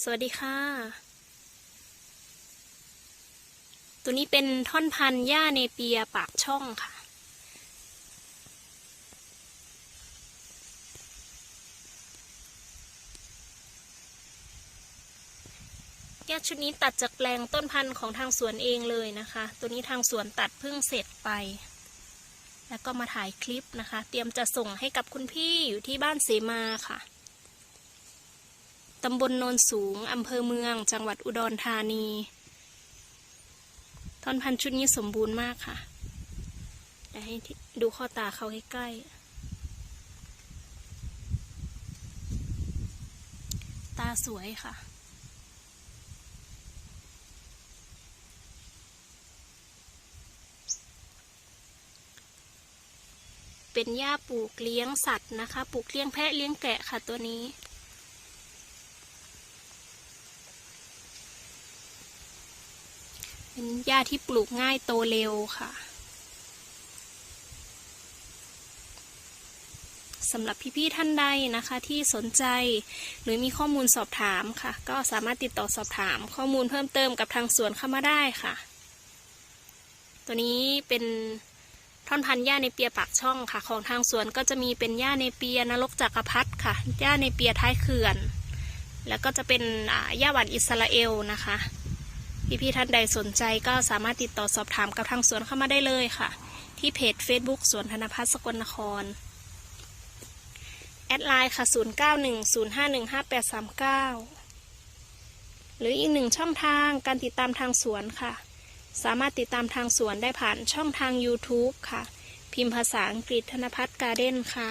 สวัสดีค่ะ ตัวนี้เป็นท่อนพันหญ้าเนเปียปากช่องค่ะ หญ้าชุดนี้ตัดจากแปลงต้นพันธุ์ของทางสวนเองเลยนะคะ ตัวนี้ทางสวนตัดเพิ่งเสร็จไป แล้วก็มาถ่ายคลิปนะคะ เตรียมจะส่งให้กับคุณพี่อยู่ที่บ้านเสมาค่ะ ตำบลโนนสูง อำเภอเมือง จังหวัดอุดรธานี ท่อนพันชุดนี้สมบูรณ์มากค่ะเดี๋ยวให้ดูข้อตาเขาใกล้ๆ ตาสวยค่ะเป็นหญ้าปลูกเลี้ยงสัตว์นะคะ ปลูกเลี้ยงแพะเลี้ยงแกะค่ะตัวนี้ เป็นหญ้าที่ปลูกง่ายโตเร็วค่ะสำหรับพี่ๆท่านใดนะคะที่สนใจหรือมีข้อมูลสอบถามค่ะ ก็สามารถติดต่อสอบถามข้อมูลเพิ่มเติมกับทางสวนเข้ามาได้ค่ะ ตัวนี้เป็นท่อนพันธุ์หญ้าในเปียปากช่องค่ะ ของทางสวนก็จะมีเป็นหญ้าในเปียนรกจักรพรรดิค่ะหญ้าในเปียท้ายเขื่อน แล้วก็จะเป็นหญ้าหวานอิสราเอลนะคะ พี่ๆท่านใดสนใจก็สามารถติดต่อสอบถามกับทางสวนเข้ามาได้เลยค่ะ ที่เพจ Facebook สวนธนพัฒน์สกลนคร แอดไลน์ค่ะ 0910515839 หรืออีกหนึ่งช่องทางการติดตามทางสวนค่ะ สามารถติดตามทางสวนได้ผ่านช่องทาง YouTube ค่ะ พิมพ์ภาษาอังกฤษธนพัฒน์การ์เด้นค่ะ